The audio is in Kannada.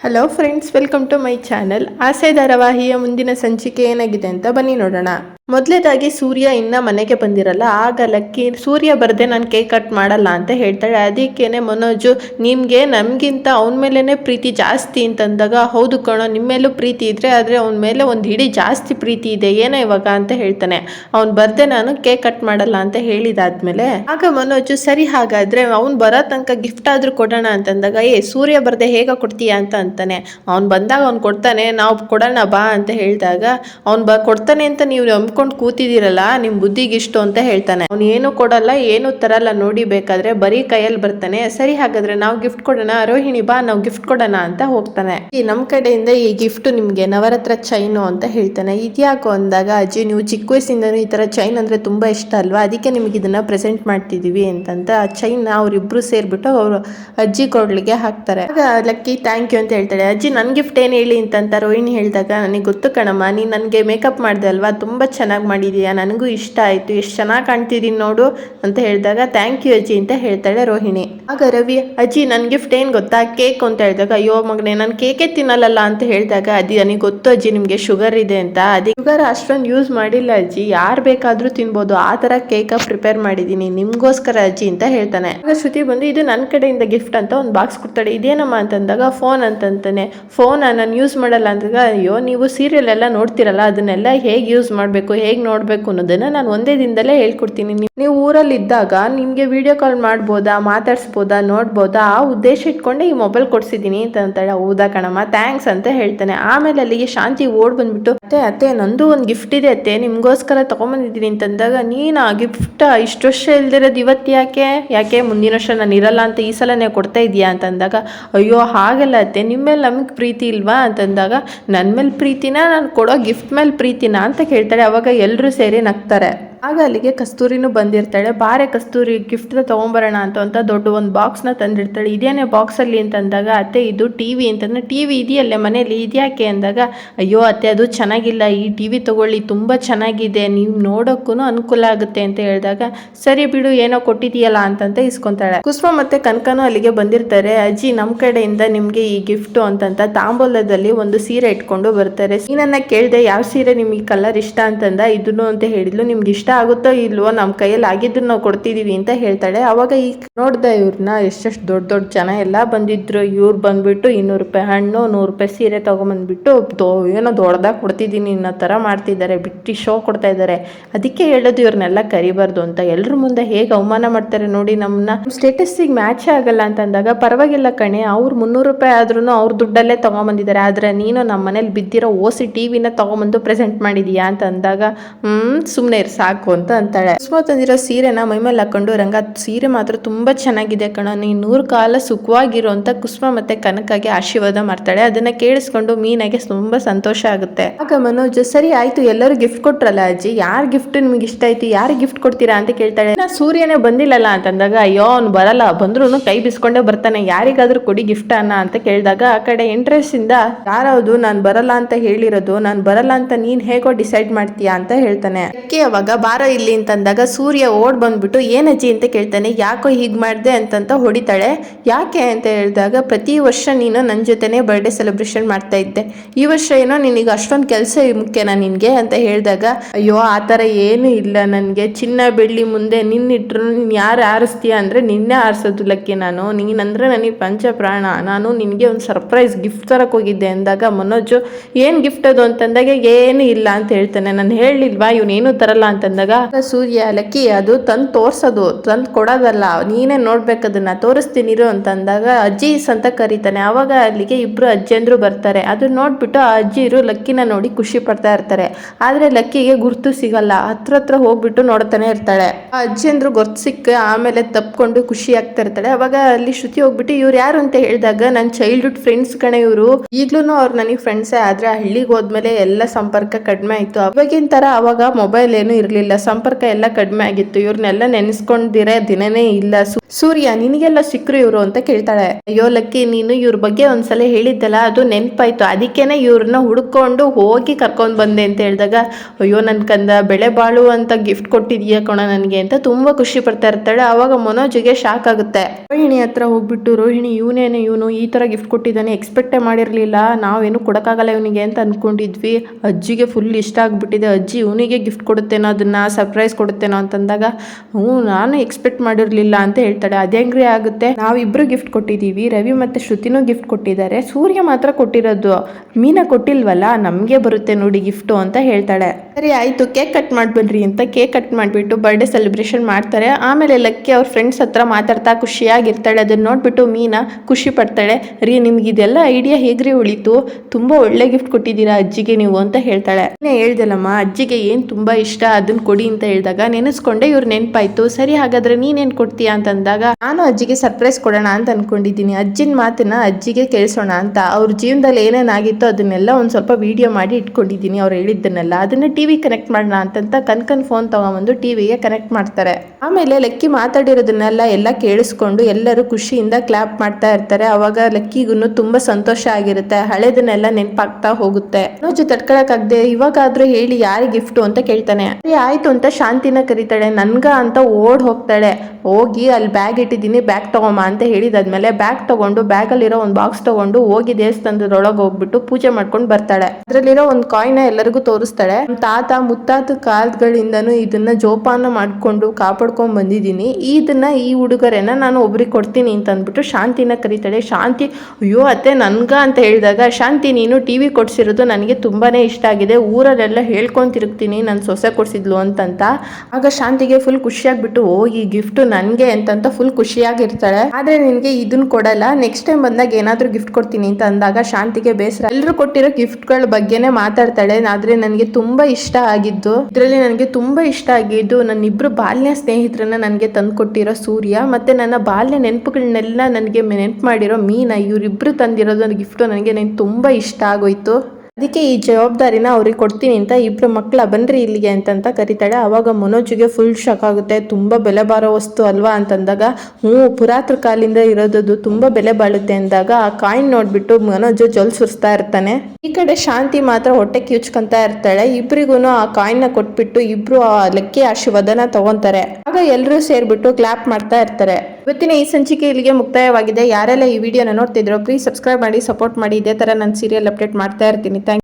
Hello friends welcome to my channel Aase ಧಾರಾವಾಹಿಯ ಮುಂದಿನ ಸಂಚಿಕೆ ಏನಾಗಿದೆ ಅಂತ ಬನ್ನಿ ನೋಡೋಣ. ಮೊದಲೇದಾಗಿ ಸೂರ್ಯ ಇನ್ನ ಮನೆಗೆ ಬಂದಿರಲ್ಲ, ಆಗ ಲಕ್ಕಿ, ಸೂರ್ಯ ಬರದೆ ನಾನು ಕೇಕ್ ಕಟ್ ಮಾಡಲ್ಲ ಅಂತ ಹೇಳ್ತಾಳೆ. ಅದಕ್ಕೇನೆ ಮನೋಜು, ನಿಮಗೆ, ನಮಗಿಂತ ಅವನ ಮೇಲೇ ಪ್ರೀತಿ ಜಾಸ್ತಿ ಅಂತಂದಾಗ, ಹೌದು ಕಣೋ ನಿಮ್ಮ ಮೇಲೂ ಪ್ರೀತಿ ಇದ್ದರೆ ಆದರೆ ಅವನ ಮೇಲೆ ಒಂದು ಹಿಡಿ ಜಾಸ್ತಿ ಪ್ರೀತಿ ಇದೆ, ಏನೋ ಇವಾಗ ಅಂತ ಹೇಳ್ತಾನೆ. ಅವ್ನು ಬರದೆ ನಾನು ಕೇಕ್ ಕಟ್ ಮಾಡಲ್ಲ ಅಂತ ಹೇಳಿದಾದ್ಮೇಲೆ, ಆಗ ಮನೋಜು, ಸರಿ, ಹಾಗಾದರೆ ಅವ್ನು ಬರೋ ತನಕ ಗಿಫ್ಟ್ ಆದರೂ ಕೊಡೋಣ ಅಂತಂದಾಗ, ಏ, ಸೂರ್ಯ ಬರದೆ ಹೇಗೆ ಕೊಡ್ತೀಯ ಅಂತ ಅಂತಾನೆ. ಅವ್ನು ಬಂದಾಗ ಅವ್ನು ಕೊಡ್ತಾನೆ, ನಾವು ಕೊಡೋಣ ಬಾ ಅಂತ ಹೇಳಿದಾಗ, ಅವ್ನು ಬ, ಕೊಡ್ತಾನೆ ಅಂತ ನೀವು ನಂಬ್ಕೊಂಡು ಕೂತಿದ್ದೀರಲ್ಲ ನಿಮ್ಮ ಬುದ್ಧಿಗೆ ಇಷ್ಟು ಅಂತ ಹೇಳ್ತಾನೆ. ಅವ್ನು ಏನು ಕೊಡಲ್ಲ, ಏನು ತರಲ್ಲ ನೋಡಿ ಬೇಕಾದ್ರೆ ಬರೀ ಕೈಯಲ್ಲಿ ಬರ್ತಾನೆ. ಸರಿ ಹಾಗಾದ್ರೆ ನಾವು ಗಿಫ್ಟ್ ಕೊಡೋಣ, ರೋಹಿಣಿ ಬಾ, ನಾವು ಗಿಫ್ಟ್ ಕೊಡೋಣ ಅಂತ ಹೋಗ್ತಾನೆ. ಈ ನಮ್ಮ ಕಡೆಯಿಂದ ಈ ಗಿಫ್ಟ್ ನಿಮ್ಗೆ ನವರತ್ರ ಚೈನು ಅಂತ ಹೇಳ್ತಾನೆ. ಇದ್ಯಾಕೋ ಅಂದಾಗ ಅಜ್ಜಿ, ನೀವು ಚಿಕ್ಕ ವಯಸ್ಸಿಂದನೂ ಈ ತರ ಚೈನ್ ಅಂದ್ರೆ ತುಂಬಾ ಇಷ್ಟ ಅಲ್ವಾ? ಅದಕ್ಕೆ ನಿಮ್ಗೆ ಇದನ್ನ ಪ್ರೆಸೆಂಟ್ ಮಾಡ್ತಿದೀವಿ ಅಂತಂತ ಆ ಚೈನ್ ಅವ್ರಿಬ್ರು ಸೇರ್ಬಿಟ್ಟು ಅವರು ಅಜ್ಜಿ ಕೊಡ್ಲಿಕ್ಕೆ ಹಾಕ್ತಾರೆ. ಲಕ್ಕಿ ಥ್ಯಾಂಕ್ ಯು ಅಂತ ಹೇಳ್ತಾಳೆ. ಅಜ್ಜಿ, ನನ್ ಗಿಫ್ಟ್ ಏನ್ ಹೇಳಿ ಅಂತಂತ ರೋಹಿಣಿ ಹೇಳಿದಾಗ, ನನಗೆ ಗೊತ್ತು ಕಣಮ್ಮ, ನೀನ್ ನನಗೆ ಮೇಕಪ್ ಮಾಡ್ದೆ ಅಲ್ವಾ? ತುಂಬಾ ಚೆನ್ನಾಗಿ ಮಾಡಿದೀಯಾ? ನನಗೂ ಇಷ್ಟ ಆಯಿತು. ಎಷ್ಟು ಚೆನ್ನಾಗಿ ಕಾಣ್ತಿದ್ದೀನಿ ನೋಡು ಅಂತ ಹೇಳಿದಾಗ ಥ್ಯಾಂಕ್ ಯು ಅಜ್ಜಿ ಅಂತ ಹೇಳ್ತಾಳೆ ರೋಹಿಣಿ. ಆಗ ರವಿ, ಅಜ್ಜಿ ನನ್ನ ಗಿಫ್ಟ್ ಏನ್ ಗೊತ್ತಾ? ಕೇಕ್ ಅಂತ ಹೇಳಿದಾಗ, ಅಯ್ಯೋ ಮಗನೇ, ನಾನು ಕೇಕೇ ತಿನ್ನಲ್ಲ ಅಂತ ಹೇಳಿದಾಗ, ಅದಿ, ನನಗೆ ಗೊತ್ತು ಅಜ್ಜಿ, ನಿಮಗೆ ಶುಗರ್ ಇದೆ ಅಂತ. ಅದೇ ಶುಗರ್ ಅಷ್ಟೊಂದು ಯೂಸ್ ಮಾಡಿಲ್ಲ ಅಜ್ಜಿ. ಯಾರು ಬೇಕಾದರೂ ತಿನ್ಬೋದು. ಆ ತರ ಕೇಕ ಪ್ರಿಪೇರ್ ಮಾಡಿದ್ದೀನಿ ನಿಮಗೋಸ್ಕರ ಅಜ್ಜಿ ಅಂತ ಹೇಳ್ತಾನೆ. ಆಗ ಶ್ರುತಿ ಬಂದು, ಇದು ನನ್ನ ಕಡೆಯಿಂದ ಗಿಫ್ಟ್ ಅಂತ ಒಂದು ಬಾಕ್ಸ್ ಕೊಡ್ತಾಳೆ. ಇದೇನಮ್ಮ? ಅಂತಂದಾಗ ಫೋನ್ ಅಂತಂತಾನೆ. ಫೋನ್ ನಾನು ಯೂಸ್ ಮಾಡಲ್ಲ ಅಂದಾಗ ಅಯ್ಯೋ, ನೀವು ಸೀರಿಯಲ್ ಎಲ್ಲ ನೋಡ್ತಿರಲ್ಲ, ಅದನ್ನೆಲ್ಲ ಹೇಗೆ ಯೂಸ್ ಮಾಡಬೇಕು? ಹೇಗೆ ನೋಡಬೇಕು ಅನ್ನೋದನ್ನು ನಾನು ಒಂದೇ ದಿನದಲ್ಲೇ ಹೇಳ್ಕೊಡ್ತೀನಿ. ನೀವು- ನೀವು ಊರಲ್ಲಿ ಇದ್ದಾಗ ನಿಮಗೆ ವಿಡಿಯೋ ಕಾಲ್ ಮಾಡ್ಬೋದಾ, ಮಾತಾಡ್ಸ್ಬೋದಾ, ನೋಡ್ಬೋದಾ? ಆ ಉದ್ದೇಶ ಇಟ್ಕೊಂಡೆ ಈ ಮೊಬೈಲ್ ಕೊಡ್ಸಿದ್ದೀನಿ ಅಂತ ಅಂತಾಳೆ, ಹೌದಾ ಕಣಮ್ಮ? ಥ್ಯಾಂಕ್ಸ್ ಅಂತ ಹೇಳ್ತಾನೆ. ಆಮೇಲೆ ಅಲ್ಲಿಗೆ ಶಾಂತಿ ಓಡ್ ಬಂದ್ಬಿಟ್ಟು, ಅತ್ತೆ ಅತ್ತೆ, ನಂದು ಒಂದು ಗಿಫ್ಟ್ ಇದೆ ಅತ್ತೆ, ನಿಮಗೋಸ್ಕರ ತೊಗೊಂಬಂದಿದ್ದೀನಿ ಅಂತಂದಾಗ ನೀನು, ಆ ಗಿಫ್ಟ್ ಇಷ್ಟು ವರ್ಷ ಇಲ್ದಿರೋದು ಇವತ್ತು ಯಾಕೆ? ಯಾಕೆ ಮುಂದಿನ ವರ್ಷ ನಾನು ಇರಲ್ಲ ಅಂತ ಈ ಸಲನೇ ಕೊಡ್ತಾ ಇದೀಯಾ ಅಂತಂದಾಗ ಅಯ್ಯೋ, ಹಾಗೆಲ್ಲ ಅತ್ತೆ ನಿಮ್ಮ ಮೇಲೆ ನಮಗೆ ಪ್ರೀತಿ ಇಲ್ವಾ? ಅಂತಂದಾಗ ನನ್ನ ಮೇಲೆ ಪ್ರೀತಿನ? ನಾನು ಕೊಡೋ ಗಿಫ್ಟ್ ಮೇಲೆ ಪ್ರೀತಿನ? ಅಂತ ಕೇಳ್ತಾಳೆ. ಅವಾಗ ಎಲ್ಲರೂ ಸೇರಿ ನಗ್ತಾರೆ. ಆಗ ಅಲ್ಲಿಗೆ ಕಸ್ತೂರಿನೂ ಬಂದಿರ್ತಾಳೆ. ಬಾರೆ ಕಸ್ತೂರಿ ಗಿಫ್ಟ್ ತೊಗೊಂಬರೋಣ ಅಂತ ಅಂತ ದೊಡ್ಡ ಒಂದು ಬಾಕ್ಸ್ನ ತಂದಿರ್ತಾಳೆ. ಇದೇನೇ ಬಾಕ್ಸಲ್ಲಿ ಅಂತಂದಾಗ ಅತ್ತೆ, ಇದು ಟಿ ವಿ ಅಂತಂದ್ರೆ ಟಿ ವಿ ಇದೆಯಲ್ಲೇ ಮನೇಲಿ? ಇದ್ಯಾಕೆ ಅಂದಾಗ, ಅಯ್ಯೋ ಅತ್ತೆ, ಅದು ಚೆನ್ನಾಗಿಲ್ಲ. ಈ ಟಿ ವಿ ತಗೊಳ್ಳಿ, ತುಂಬ ಚೆನ್ನಾಗಿದೆ. ನೀವು ನೋಡೋಕ್ಕೂ ಅನುಕೂಲ ಆಗುತ್ತೆ ಅಂತ ಹೇಳಿದಾಗ, ಸರಿ ಬಿಡು, ಏನೋ ಕೊಟ್ಟಿದೆಯಲ್ಲ ಅಂತಂತ ಇಸ್ಕೊಂತಾಳೆ. ಕುಸುಮ ಮತ್ತೆ ಕನಕನೂ ಅಲ್ಲಿಗೆ ಬಂದಿರ್ತಾರೆ. ಅಜ್ಜಿ ನಮ್ಮ ಕಡೆಯಿಂದ ನಿಮಗೆ ಈ ಗಿಫ್ಟು ಅಂತಂತ ತಾಂಬೂಲದಲ್ಲಿ ಒಂದು ಸೀರೆ ಇಟ್ಕೊಂಡು ಬರ್ತಾರೆ. ನೀನನ್ನ ಕೇಳಿದೆ, ಯಾವ ಸೀರೆ ನಿಮಗೆ ಕಲರ್ ಇಷ್ಟ? ಅಂತಂದ, ಇದನ್ನು ಅಂತ ಹೇಳಿದ್ಲು. ನಿಮ್ಗೆ ಇಷ್ಟ ಆಗುತ್ತೋ ಇಲ್ವೋ ನಮ್ಮ ಕೈಯಲ್ಲಿ ಆಗಿದ್ದು ನಾವು ಕೊಡ್ತಿದೀವಿ ಅಂತ ಹೇಳ್ತಾಳೆ. ಅವಾಗ ಈ ನೋಡ್ದೆ ಇವ್ರನ್ನ ಎಷ್ಟೆಷ್ಟು ದೊಡ್ಡ ದೊಡ್ಡ ಜನ ಎಲ್ಲ ಬಂದಿದ್ರು. ಇವ್ರು ಬಂದ್ಬಿಟ್ಟು ಇನ್ನೂರು ರೂಪಾಯಿ ಹಣ್ಣು, ನೂರು ರೂಪಾಯಿ ಸೀರೆ ತಗೊಂಬಂದ್ಬಿಟ್ಟು ಏನೋ ದೊಡ್ಡದಾಗಿ ಕೊಡ್ತಿದ್ದೀನಿ ಇನ್ನೋ ಥರ ಮಾಡ್ತಿದ್ದಾರೆ. ಬಿಟ್ಟು ಶೋ ಕೊಡ್ತಾ ಇದ್ದಾರೆ. ಅದಕ್ಕೆ ಹೇಳೋದು ಇವ್ರನ್ನೆಲ್ಲ ಕರಿಬಾರ್ದು ಅಂತ. ಎಲ್ಲರ ಮುಂದೆ ಹೇಗೆ ಅವಮಾನ ಮಾಡ್ತಾರೆ ನೋಡಿ ನಮ್ಮನ್ನ ಸ್ಟೇಟಸ್ಸಿಗೆ ಮ್ಯಾಚ್ ಆಗಲ್ಲ ಅಂತಂದಾಗ ಪರವಾಗಿಲ್ಲ ಕಣೆ. ಅವ್ರು ಮುನ್ನೂರು ರೂಪಾಯಿ ಆದ್ರೂ ಅವ್ರ ದುಡ್ಡಲ್ಲೇ ತಗೊಂಬಂದಿದ್ದಾರೆ. ಆದರೆ ನೀನು ನಮ್ಮ ಮನೇಲಿ ಬಿದ್ದಿರೋ ಓಸಿ ಟಿವಿನ ತಗೊಂಬಂದು ಪ್ರೆಸೆಂಟ್ ಮಾಡಿದೀಯಾ ಅಂತ ಅಂದಾಗ, ಹ್ಮ್ ಸುಮ್ಮನೆ ಇರು, ಸಾಕು. ಅಂತ ಅಂತಾಳೆ. ಸುಮಾ ತಂದಿರೋ ಸೀರೆನ ಮೈಮೇಲೆ ಹಾಕೊಂಡು, ರಂಗ, ಸೀರೆ ಮಾತ್ರ ತುಂಬಾ ಚೆನ್ನಾಗಿದೆ ಕಣ. ನೀ ನೂರು ಕಾಲ ಸುಖವಾಗಿರೋ ಅಂತ ಕುಸುಮ ಮತ್ತೆ ಕನಕಾಗೆ ಆಶೀರ್ವಾದ ಮಾಡ್ತಾಳೆ. ಅದನ್ನ ಕೇಳಿಸ್ಕೊಂಡು ಮೀನಾಗೆ ತುಂಬಾ ಸಂತೋಷ ಆಗುತ್ತೆ. ಆಗ ಮನೋಜ್, ಸರಿ ಆಯ್ತು, ಎಲ್ಲರೂ ಗಿಫ್ಟ್ ಕೊಟ್ರಲ್ಲ ಅಜ್ಜಿ. ಯಾರ್ ಗಿಫ್ಟ್ ನಿಮ್ಗೆ ಇಷ್ಟ ಆಯ್ತು? ಯಾರ್ ಗಿಫ್ಟ್ ಕೊಡ್ತೀರಾ? ಅಂತ ಕೇಳ್ತಾಳೆ. ನಾ ಸೂರ್ಯನೇ ಬಂದಿಲ್ಲಲ್ಲ? ಅಂತಂದಾಗ ಅಯ್ಯೋ, ಅವ್ನು ಬರಲ್ಲ. ಬಂದ್ರು ಕೈ ಬಿಸ್ಕೊಂಡೇ ಬರ್ತಾನೆ. ಯಾರಿಗಾದ್ರೂ ಕೊಡಿ ಗಿಫ್ಟ್ ಅನ್ನ ಅಂತ ಕೇಳಿದಾಗ, ಆ ಕಡೆ ಇಂಟ್ರೆಸ್ಟ್ ಇಂದ, ಯಾರದು? ನಾನು ಬರಲ್ಲ ಅಂತ ಹೇಳಿರೋದು. ನಾನು ಬರಲ್ಲ ಅಂತ ನೀನ್ ಹೇಗೋ ಡಿಸೈಡ್ ಮಾಡ್ತೀಯಾ? ಅಂತ ಹೇಳ್ತಾನೆ. ಅವಾಗ ಬಾರ ಇಲ್ಲಿ ಅಂತಂದಾಗ ಸೂರ್ಯ ಓಡ್ ಬಂದ್ಬಿಟ್ಟು ಏನಜ್ಜಿ ಅಂತ ಕೇಳ್ತಾನೆ, ಯಾಕೋ ಹೀಗ್ ಮಾಡಿದೆ ಅಂತಂತ ಹೊಡಿತಾಳೆ. ಯಾಕೆ ಅಂತ ಹೇಳಿದಾಗ, ಪ್ರತಿ ವರ್ಷ ನೀನು ನನ್ನ ಜೊತೆನೇ ಬರ್ಡೇ ಸೆಲೆಬ್ರೇಷನ್ ಮಾಡ್ತಾ ಇದ್ದೆ. ಈ ವರ್ಷ ಏನೋ ನಿನಗೆ ಅಷ್ಟೊಂದು ಕೆಲಸ ಮುಖ್ಯನಾ ನಿನಗೆ? ಅಂತ ಹೇಳಿದಾಗ, ಅಯ್ಯೋ, ಆ ಥರ ಏನು ಇಲ್ಲ ನನಗೆ. ಚಿನ್ನ ಬೆಳ್ಳಿ ಮುಂದೆ ನಿನ್ನಿಟ್ರು ನೀನು ಯಾರು ಆರಿಸ್ತೀಯ ಅಂದರೆ ನಿನ್ನೆ ಆರಿಸೋದು ಲಕ್ಕಿ ನಾನು. ನೀನಂದ್ರೆ ನನಗೆ ಪಂಚ ಪ್ರಾಣ ನಾನು ನಿನಗೆ ಒಂದು ಸರ್ಪ್ರೈಸ್ ಗಿಫ್ಟ್ ತರಕ್ಕೆ ಹೋಗಿದ್ದೆ. ಅಂದಾಗ ಮನೋಜು, ಏನು ಗಿಫ್ಟ್ ಅದು? ಅಂತಂದಾಗ, ಏನು ಇಲ್ಲ ಅಂತ ಹೇಳ್ತಾನೆ. ನಾನು ಹೇಳಿಲ್ವಾ ಇವನೇನು ತರಲ್ಲ ಅಂತಂದಾಗ ಸೂರ್ಯ, ಲಕ್ಕಿ, ಅದು ತಂದು ತೋರ್ಸೋದು, ತಂದು ಕೊಡೋದಲ್ಲ, ನೀನೇ ನೋಡ್ಬೇಕು ಅದನ್ನ, ತೋರಿಸ್ತೀನಿ ಇರು ಅಂತಂದಾಗ ಅಜ್ಜಿ ಅಂತ ಕರೀತಾನೆ. ಅವಾಗ ಅಲ್ಲಿಗೆ ಇಬ್ರು ಅಜ್ಜಿಯಂದ್ರು ಬರ್ತಾರೆ. ಅದನ್ನ ನೋಡ್ಬಿಟ್ಟು ಆ ಅಜ್ಜಿರು ಲಕ್ಕಿನ ನೋಡಿ ಖುಷಿ ಪಡ್ತಾ ಇರ್ತಾರೆ. ಆದ್ರೆ ಲಕ್ಕಿಗೆ ಗುರ್ತು ಸಿಗಲ್ಲ. ಹತ್ರ ಹತ್ರ ಹೋಗ್ಬಿಟ್ಟು ನೋಡ್ತಾನೆ ಇರ್ತಾಳೆ. ಆ ಅಜ್ಜಿಯಂದ್ರು ಗೊತ್ತು ಸಿಕ್ಕ ಆಮೇಲೆ ತಪ್ಕೊಂಡು ಖುಷಿ ಆಗ್ತಾ ಇರ್ತಾಳೆ. ಅವಾಗ ಅಲ್ಲಿ ಶ್ರುತಿ ಹೋಗ್ಬಿಟ್ಟು, ಇವ್ರು ಯಾರು ಅಂತ ಹೇಳಿದಾಗ ನನ್ನ ಚೈಲ್ಡ್ಹುಡ್ ಫ್ರೆಂಡ್ಸ್ ಕಣೆ ಇವರು. ಈಗ್ಲೂ ಅವ್ರು ನನಗೆ ಫ್ರೆಂಡ್ಸೇ ಆದ್ರೆ ಹಳ್ಳಿಗೆ ಹೋದ್ಮೇಲೆ ಎಲ್ಲ ಸಂಪರ್ಕ ಕಡಿಮೆ ಆಯ್ತು. ಅವಾಗಿನ ತರ ಅವಾಗ ಮೊಬೈಲ್ ಏನು ಇರಲಿಲ್ಲ. ಇರಲಿಲ್ಲ ಸಂಪರ್ಕ ಎಲ್ಲ ಕಡಿಮೆ ಆಗಿತ್ತು. ಇವ್ರನ್ನೆಲ್ಲ ನೆನೆಸ್ಕೊಂಡಿರ ದಿನನೇ ಇಲ್ಲ. ಸೂರ್ಯ, ನಿನಗೆಲ್ಲ ಸಿಕ್ಕರು ಇವರು ಅಂತ ಕೇಳ್ತಾಳೆ. ಅಯ್ಯೋ, ಲಕ್ಕಿ, ನೀನು ಇವ್ರ ಬಗ್ಗೆ ಒಂದ್ಸಲ ಹೇಳಿದ್ದಲ್ಲ, ಅದು ನೆನಪಾಯ್ತು. ಅದಕ್ಕೇನೆ ಇವ್ರನ್ನ ಹುಡ್ಕೊಂಡು ಹೋಗಿ ಕರ್ಕೊಂಡ್ ಬಂದೆ ಅಂತ ಹೇಳಿದಾಗ, ಅಯ್ಯೋ, ನನ್ ಕಂದ ಬೆಳೆ ಬಾಳು ಅಂತ ಗಿಫ್ಟ್ ಕೊಟ್ಟಿದೀಯ ಕಣ ನನಗೆ ಅಂತ ತುಂಬಾ ಖುಷಿ ಪಡ್ತಾ ಇರ್ತಾಳೆ. ಅವಾಗ ಮನೋಜಿಗೆ ಶಾಕ್ ಆಗುತ್ತೆ. ರೋಹಿಣಿ ಹತ್ರ ಹೋಗ್ಬಿಟ್ಟು, ರೋಹಿಣಿ, ಇವನೇನು ಇವನು? ಈ ತರ ಗಿಫ್ಟ್ ಕೊಟ್ಟಿದ್ದಾನೆ. ಎಕ್ಸ್ಪೆಕ್ಟೇ ಮಾಡಿರ್ಲಿಲ್ಲ. ನಾವೇನು ಕೊಡಕ್ಕಾಗಲ್ಲ ಇವನಿಗೆ ಅಂತ ಅನ್ಕೊಂಡಿದ್ವಿ. ಅಜ್ಜಿಗೆ ಫುಲ್ ಇಷ್ಟ ಆಗ್ಬಿಟ್ಟಿದೆ. ಅಜ್ಜಿ, ಇವನಿಗೆ ಗಿಫ್ಟ್ ಕೊಡುತ್ತೇನೋ ಅದನ್ನ ಸರ್ಪ್ರೈಸ್ ಕೊಡುತ್ತೇನೋ ಅಂತಂದಾಗ, ಹ್ಞೂ, ನಾನು ಎಕ್ಸ್ಪೆಕ್ಟ್ ಮಾಡಿರಲಿಲ್ಲ ಅಂತ ಹೇಳ್ತಾಳೆ. ಅದೇಂಗ್ರಿ ಆಗುತ್ತೆ? ನಾವಿಬ್ಬರು ಗಿಫ್ಟ್ ಕೊಟ್ಟಿದ್ದೀವಿ ರವಿ ಮತ್ತು ಶ್ರುತಿನೂ ಗಿಫ್ಟ್ ಕೊಟ್ಟಿದ್ದಾರೆ. ಸೂರ್ಯ ಮಾತ್ರ ಕೊಟ್ಟಿರೋದು. ಮೀನಾ ಕೊಟ್ಟಿಲ್ವಲ್ಲ, ನಮಗೆ ಬರುತ್ತೆ ನೋಡಿ ಗಿಫ್ಟು ಅಂತ ಹೇಳ್ತಾಳೆ. ಸರಿ, ಆಯಿತು. ಕೇಕ್ ಕಟ್ ಮಾಡ್ಬನ್ರಿ ಅಂತ ಕೇಕ್ ಕಟ್ ಮಾಡಿಬಿಟ್ಟು ಬರ್ಡೇ ಸೆಲೆಬ್ರೇಷನ್ ಮಾಡ್ತಾರೆ. ಆಮೇಲೆ ಲಕ್ಕಿ ಅವ್ರ ಫ್ರೆಂಡ್ಸ್ ಹತ್ರ ಮಾತಾಡ್ತಾ ಖುಷಿಯಾಗಿರ್ತಾಳೆ. ಅದನ್ನ ನೋಡ್ಬಿಟ್ಟು ಮೀನಾ ಖುಷಿ ಪಡ್ತಾಳೆ. ರೀ, ನಿಮ್ಗೆ ಇದೆಲ್ಲ ಐಡಿಯಾ ಹೇಗ್ರಿ ಉಳಿತು? ತುಂಬ ಒಳ್ಳೆ ಗಿಫ್ಟ್ ಕೊಟ್ಟಿದ್ದೀರಾ ಅಜ್ಜಿಗೆ ನೀವು ಅಂತ ಹೇಳ್ತಾಳೆ. ಹೇಳ್ದಲ್ಲಮ್ಮ, ಅಜ್ಜಿಗೆ ಏನು ತುಂಬ ಇಷ್ಟ? ಅದನ್ನ ಕೊಡಿ ಅಂತ ಹೇಳಿದಾಗ ನೆನೆಸ್ಕೊಂಡೆ, ಇವ್ರು ನೆನಪಾಯ್ತು. ಸರಿ, ಹಾಗಾದ್ರೆ ನೀನೇನ್ ಕೊಡ್ತೀಯಾ ಅಂತಂದಾಗ, ನಾನು ಅಜ್ಜಿಗೆ ಸರ್ಪ್ರೈಸ್ ಕೊಡೋಣ ಅಂತ ಅನ್ಕೊಂಡಿದ್ದೀನಿ. ಅಜ್ಜಿನ ಮಾತನ್ನ ಅಜ್ಜಿಗೆ ಕೇಳಿಸೋಣ ಅಂತ. ಅವ್ರ ಜೀವನದಲ್ಲಿ ಏನೇನಾಗಿತ್ತು ಅದನ್ನೆಲ್ಲ ಒಂದ್ ಸ್ವಲ್ಪ ವಿಡಿಯೋ ಮಾಡಿ ಇಟ್ಕೊಂಡಿದ್ದೀನಿ ಅವ್ರು ಹೇಳಿದ್ದನ್ನೆಲ್ಲ. ಅದನ್ನ ಟಿವಿ ಕನೆಕ್ಟ್ ಮಾಡೋಣ ಅಂತಂತ ಕನ್ಕನ್ ಫೋನ್ ತಗೊಂಬಂದು ಟಿವಿಗೆ ಕನೆಕ್ಟ್ ಮಾಡ್ತಾರೆ. ಆಮೇಲೆ ಲಕ್ಕಿ ಮಾತಾಡಿರೋದನ್ನೆಲ್ಲ ಎಲ್ಲ ಕೇಳಿಸ್ಕೊಂಡು ಎಲ್ಲರೂ ಖುಷಿಯಿಂದ ಕ್ಲಾಪ್ ಮಾಡ್ತಾ ಇರ್ತಾರೆ. ಅವಾಗ ಲಕ್ಕಿಗೂ ತುಂಬಾ ಸಂತೋಷ ಆಗಿರುತ್ತೆ. ಹಳೆದನ್ನೆಲ್ಲ ನೆನಪಾಗ್ತಾ ಹೋಗುತ್ತೆ. ನೋಜು ಇವಾಗ ಇವಾಗಾದ್ರೂ ಹೇಳಿ ಯಾರಿಗೆ ಗಿಫ್ಟು ಅಂತ ಕೇಳ್ತಾನೆ. ಆಯ್ತು ಅಂತ ಶಾಂತಿನ ಕರೀತಾಳೆ. ನನ್ಗ ಅಂತ ಓಡ್ ಹೋಗ್ತಾಳೆ. ಹೋಗಿ ಅಲ್ಲಿ ಬ್ಯಾಗ್ ಇಟ್ಟಿದ್ದೀನಿ ಬ್ಯಾಗ್ ತಗೊಂಬ ಅಂತ ಹೇಳಿದಾದ್ಮೇಲೆ ಬ್ಯಾಗ್ ತಗೊಂಡು ಬ್ಯಾಗ್ ಅಲ್ಲಿರೋ ಒಂದು ಬಾಕ್ಸ್ ತಗೊಂಡು ಹೋಗಿ ದೇವಸ್ಥಾನದೊಳಗೆ ಹೋಗ್ಬಿಟ್ಟು ಪೂಜೆ ಮಾಡ್ಕೊಂಡು ಬರ್ತಾಳೆ. ಅದ್ರಲ್ಲಿರೋ ಒಂದು ಕಾಯಿನ ಎಲ್ಲರಿಗೂ ತೋರಿಸ್ತಾಳೆ. ತಾತ ಮುತ್ತಾತ ಕಾಲಗಳಿಂದನೂ ಇದನ್ನ ಜೋಪಾನ ಮಾಡ್ಕೊಂಡು ಕಾಪಾಡ್ಕೊಂಡ್ ಬಂದಿದ್ದೀನಿ. ಇದನ್ನ ಈ ಉಡುಗೊರೆನ ನಾನು ಒಬ್ರಿಗೆ ಕೊಡ್ತೀನಿ ಅಂತ ಅಂದ್ಬಿಟ್ಟು ಶಾಂತಿನ ಕರೀತಾಳೆ. ಶಾಂತಿ, ಅಯ್ಯೋ ಅತ್ತೆ ನನ್ಗ ಅಂತ ಹೇಳಿದಾಗ, ಶಾಂತಿ, ನೀನು ಟಿವಿ ಕೊಡ್ಸಿರೋದು ನನಗೆ ತುಂಬಾನೇ ಇಷ್ಟ ಆಗಿದೆ. ಊರಲ್ಲೆಲ್ಲ ಹೇಳ್ಕೊಂತಿರ್ತೀನಿ ತಿರುಗ್ತೀನಿ. ನನ್ನ ಸೊಸೆ ಕೊಡ್ಸಿದ್ಲು ಅಂತಂತ. ಆಗ ಶಾಂತಿಗೆ ಫುಲ್ ಖುಷಿಯಾಗ್ಬಿಟ್ಟು, ಓ, ಈ ಗಿಫ್ಟ್ ನನಗೆ ಅಂತಂತ ಫುಲ್ ಖುಷಿಯಾಗಿರ್ತಾಳೆ ಆದ್ರೆ ನಿನ್ಗೆ ಇದನ್ನ ಕೊಡಲ್ಲ. ನೆಕ್ಸ್ಟ್ ಟೈಮ್ ಬಂದಾಗ ಏನಾದ್ರೂ ಗಿಫ್ಟ್ ಕೊಡ್ತೀನಿ, ಅಂತ ಅಂದಾಗ ಶಾಂತಿಗೆ ಬೇಸರ. ಎಲ್ಲರೂ ಕೊಟ್ಟಿರೋ ಗಿಫ್ಟ್ಗಳ ಬಗ್ಗೆನೇ ಮಾತಾಡ್ತಾಳೆ. ಆದ್ರೆ ನನಗೆ ತುಂಬಾ ಇಷ್ಟ ಆಗಿದ್ದು, ಇದರಲ್ಲಿ ನನಗೆ ತುಂಬಾ ಇಷ್ಟ ಆಗಿದ್ದು ನನ್ನ ಇಬ್ರು ಬಾಲ್ಯ ಸ್ನೇಹಿತರನ್ನ ನನಗೆ ತಂದು ಕೊಟ್ಟಿರೋ ಸೂರ್ಯ ಮತ್ತೆ ನನ್ನ ಬಾಲ್ಯ ನೆನಪುಗಳನ್ನೆಲ್ಲ ನನಗೆ ನೆನಪು ಮಾಡಿರೋ ಮೀನಾ. ಇವರಿಬ್ರು ತಂದಿರೋದು ಗಿಫ್ಟು ನನಗೆ ನನಗೆ ತುಂಬಾ ಇಷ್ಟ ಆಗೋಯ್ತು. ಅದಕ್ಕೆ ಈ ಜವಾಬ್ದಾರಿನ ಅವ್ರಿಗೆ ಕೊಡ್ತೀನಿ ಅಂತ ಇಬ್ರು ಮಕ್ಕಳ ಬನ್ರಿ ಇಲ್ಲಿಗೆ ಅಂತಂತ ಕರೀತಾಳೆ. ಅವಾಗ ಮನೋಜ್ಗೆ ಫುಲ್ ಶಾಕ್ ಆಗುತ್ತೆ. ತುಂಬಾ ಬೆಲೆ ಬಾರೋ ವಸ್ತು ಅಲ್ವಾ ಅಂತಂದಾಗ, ಹ್ಞೂ, ಪುರಾತನ ಕಾಲಿಂದ ಇರೋದದು ತುಂಬಾ ಬೆಲೆ ಬಾಳುತ್ತೆ ಅಂದಾಗ ಆ ಕಾಯಿನ್ ನೋಡ್ಬಿಟ್ಟು ಮನೋಜ್ ಜೊಲ್ ಸುರಿಸ್ತಾ ಇರ್ತಾನೆ. ಈ ಕಡೆ ಶಾಂತಿ ಮಾತ್ರ ಹೊಟ್ಟೆ ಕಿಚ್ಕೊಂತ ಇರ್ತಾಳೆ. ಇಬ್ರಿಗೂ ಆ ಕಾಯಿನ್ನ ಕೊಟ್ಬಿಟ್ಟು ಇಬ್ರು ಆ ಲೆಕ್ಕಿ ಆಶೀರ್ವಾದನ ತಗೊಂತಾರೆ. ಆಗ ಎಲ್ಲರೂ ಸೇರ್ಬಿಟ್ಟು ಕ್ಲಾಪ್ ಮಾಡ್ತಾ ಇರ್ತಾರೆ. ಇವತ್ತಿನ ಈ ಸಂಚಿಕೆ ಇಲ್ಲಿಗೆ ಮುಕ್ತಾಯವಾಗಿದೆ. ಯಾರೆಲ್ಲ ಈ ವಿಡಿಯೋನ ನೋಡ್ತಿದ್ರು ಪ್ಲೀಸ್ ಸಬ್ಸ್ಕ್ರೈಬ್ ಮಾಡಿ ಸಪೋರ್ಟ್ ಮಾಡಿ. ಇದೇ ತರ ನಾನು ಸೀರಿಯಲ್ ಅಪ್ಡೇಟ್ ಮಾಡ್ತಾ ಇರ್ತೀನಿ. ಥ್ಯಾಂಕ್